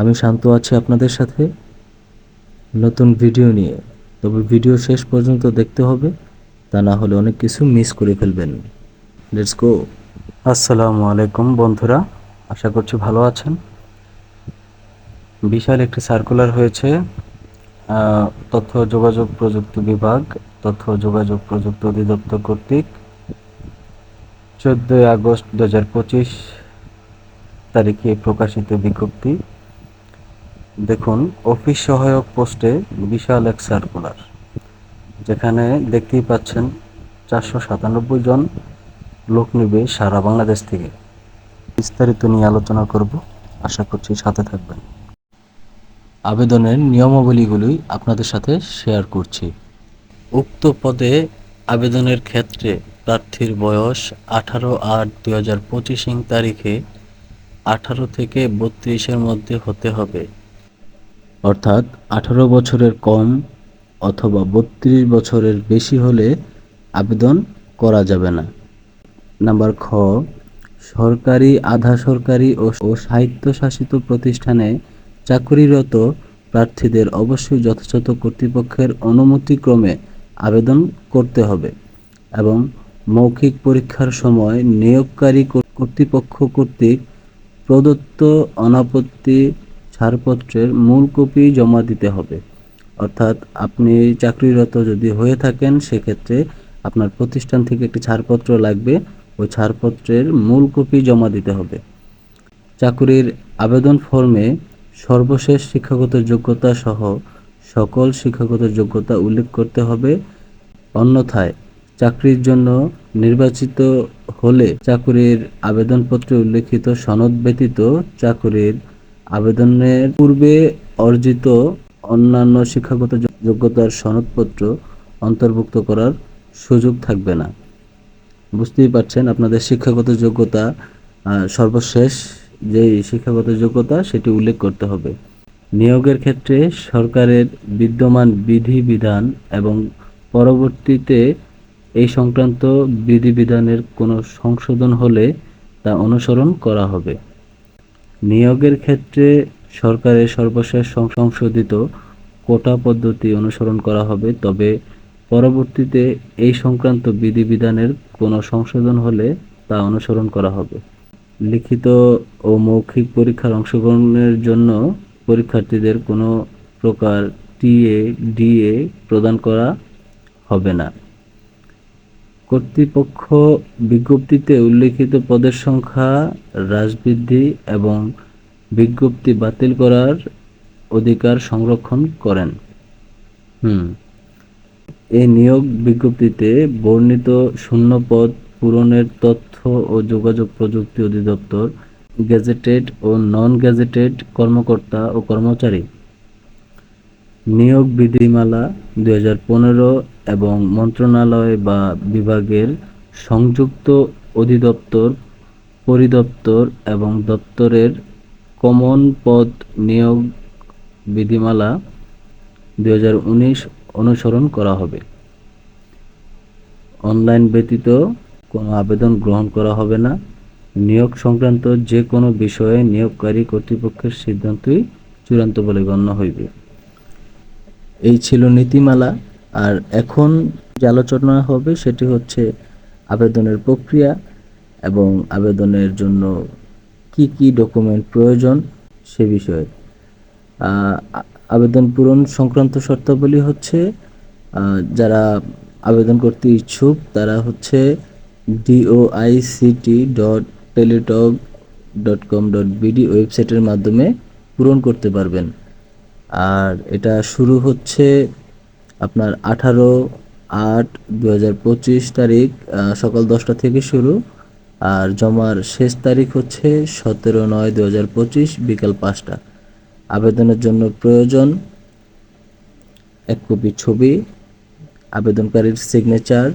আমি শান্ত আছি আপনাদের সাথে। নতুন ভিডিও নিয়ে। তবে ভিডিও শেষ পর্যন্ত দেখতে হবে, তা না হলে অনেক কিছু মিস করে ফেলবেন। লেটস গো আসসালামু আলাইকুম বন্ধুরা, আশা করছি ভালো আছেন। বিশাল একটি সার্কুলার হয়েছে তথ্য যোগাযোগ প্রযুক্তি বিভাগ, তথ্য যোগাযোগ প্রযুক্তি অধিদপ্তর কর্তৃক। চোদ্দোই আগস্ট দু হাজার পঁচিশ তারিখে প্রকাশিত বিজ্ঞপ্তি। দেখুন, অফিস সহায়ক পোস্টে বিশাল এক সার্কুলার যেখানে দেখতেই পাচ্ছেন চারশো সাতানব্বই জন লোক নেবে সারা বাংলাদেশ থেকে। বিস্তারিত নিয়ে আলোচনা করব, আশা করছি সাথে থাকবেন। আবেদনের নিয়মাবলীগুলি আপনাদের সাথে শেয়ার করছি। উক্ত পদে আবেদনের ক্ষেত্রে প্রার্থীর বয়স আঠারো আট দুই হাজার পঁচিশ তারিখে আঠারো থেকে বত্রিশের মধ্যে হতে হবে। অর্থাৎ আঠারো বছরের কম অথবা বত্রিশ বছরের বেশি হলে আবেদন করা যাবে না। নাম্বার খ, সরকারি, আধা সরকারি ও স্বায়ত্তশাসিত প্রতিষ্ঠানে চাকরিরত প্রার্থীদের অবশ্যই যথাযথ কর্তৃপক্ষের অনুমতিক্রমে আবেদন করতে হবে এবং মৌখিক পরীক্ষার সময় নিয়োগকারী কর্তৃপক্ষ কর্তৃক প্রদত্ত অনাপত্তি ছাড়পত্রের মূল কপি জমা দিতে হবে। অর্থাৎ আপনি চাকরিরত যদি হয়ে থাকেন, সেক্ষেত্রে আপনার প্রতিষ্ঠান থেকে একটি ছাড়পত্র লাগবে। ওই ছাড়পত্রের মূল কপি জমা দিতে হবে। চাকুরির আবেদন ফর্মে সর্বশেষ শিক্ষাগত যোগ্যতা সহ সকল শিক্ষাগত যোগ্যতা উল্লেখ করতে হবে। অন্যথায় চাকরির জন্য নির্বাচিত হলে চাকুরির আবেদনপত্রে উল্লেখিত সনদ ব্যতীত চাকুরির আবেদনের পূর্বে অর্জিত অন্যান্য শিক্ষাগত যোগ্যতার সনদপত্র অন্তর্ভুক্ত করার সুযোগ থাকবে না। বুঝতেই পারছেন আপনাদের শিক্ষাগত যোগ্যতা সর্বশেষ যে শিক্ষাগত যোগ্যতা সেটি উল্লেখ করতে হবে। নিয়োগের ক্ষেত্রে সরকারের বিদ্যমান বিধিবিধান এবং পরবর্তীতে এই সংক্রান্ত বিধিবিধানের কোনো সংশোধন হলে তা অনুসরণ করা হবে। নিয়োগের ক্ষেত্রে সরকারের সর্বশেষ সংশোধিত কোটা পদ্ধতি অনুসরণ করা হবে, তবে পরবর্তীতে এই সংক্রান্ত বিধিবিধানের কোনো সংশোধন হলে তা অনুসরণ করা হবে। লিখিত ও মৌখিক পরীক্ষার অংশগ্রহণের জন্য পরীক্ষার্থীদের কোনো প্রকার টিএ ডিএ প্রদান করা হবে না। কর্তৃপক্ষ বিজ্ঞপ্তিতে উল্লেখিত পদের সংখ্যা, হ্রাস বৃদ্ধি এবং বিজ্ঞপ্তি বাতিল করার অধিকার সংরক্ষণ করেন। হুম। এই নিয়োগ বিজ্ঞপ্তিতে বর্ণিত শূন্য পদ পূরণের তথ্য ও যোগাযোগ প্রযুক্তি অধিদপ্তর গেজেটেড ও নন গেজেটেড কর্মকর্তা ও কর্মচারী। নিয়োগ বিধিমালা দু হাজার পনেরো এবং মন্ত্রণালয় বা বিভাগের সংযুক্ত অধিদপ্তর, পরিদপ্তর এবং দপ্তরের কমন পদ নিয়োগ বিধিমালা দু হাজার উনিশ অনুসরণ করা হবে। অনলাইন ব্যতীত কোনো আবেদন গ্রহণ করা হবে না। নিয়োগ সংক্রান্ত যে কোনো বিষয়ে নিয়োগকারী কর্তৃপক্ষের সিদ্ধান্তই চূড়ান্ত বলে গণ্য হইবে। এই ছিল নীতিমালা। আর এখন যে আলোচনা হবে সেটি হচ্ছে আবেদনের প্রক্রিয়া এবং আবেদনের জন্য কি কি ডকুমেন্ট প্রয়োজন সে বিষয়ে। আবেদন পূরণ সংক্রান্ত শর্তাবলী হচ্ছে যারা আবেদন করতে ইচ্ছুক তারা হচ্ছে DOICT dot Teletalk dot com dot BD ওয়েবসাইটের মাধ্যমে পূরণ করতে পারবেন। আর এটা শুরু হচ্ছে আপনার আঠারো আট দু তারিখ সকাল দশটা থেকে শুরু। আর জমার শেষ তারিখ হচ্ছে সতেরো নয় দু বিকাল পাঁচটা। আবেদনের জন্য প্রয়োজন এক কপি ছবি, আবেদনকারীর সিগনেচার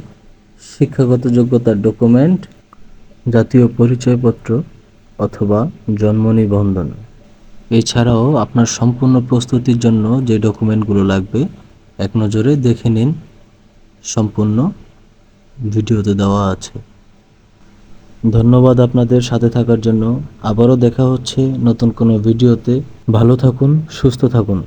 শিক্ষাগত যোগ্যতার ডকুমেন্ট জাতীয় পরিচয়পত্র অথবা জন্ম নিবন্ধন। এছাড়াও আপনার সম্পূর্ণ প্রস্তুতির জন্য যে ডকুমেন্টগুলো লাগবে, এক নজরে দেখে নিন। সম্পূর্ণ ভিডিওতে দেওয়া আছে। ধন্যবাদ আপনাদের সাথে থাকার জন্য। আবারও দেখা হচ্ছে নতুন কোনো ভিডিওতে। ভালো থাকুন, সুস্থ থাকুন।